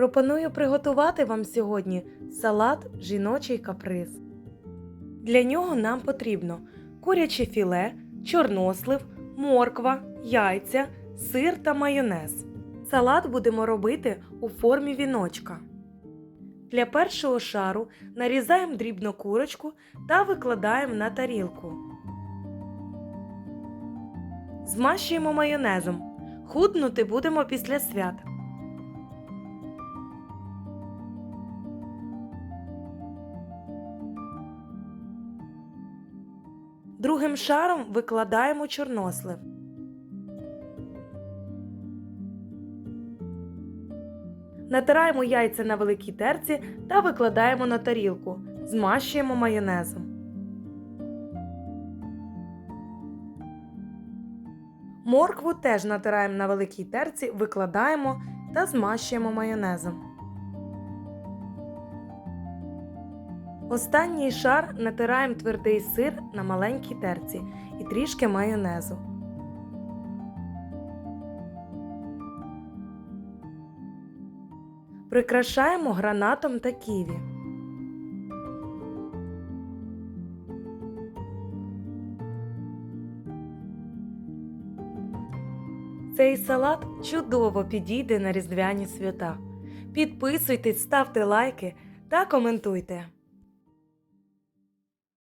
Пропоную приготувати вам сьогодні салат жіночий каприз. Для нього нам потрібно куряче філе, чорнослив, морква, яйця, сир та майонез. Салат будемо робити у формі віночка. Для першого шару нарізаємо дрібну курочку та викладаємо на тарілку. Змащуємо майонезом. Худнути будемо після свят. Другим шаром викладаємо чорнослив. Натираємо яйця на великій терці та викладаємо на тарілку. Змащуємо майонезом. Моркву теж натираємо на великій терці, викладаємо та змащуємо майонезом. Останній шар натираємо твердий сир на маленькій терці і трішки майонезу. Прикрашаємо гранатом та ківі. Цей салат чудово підійде на різдвяні свята. Підписуйтесь, ставте лайки та коментуйте.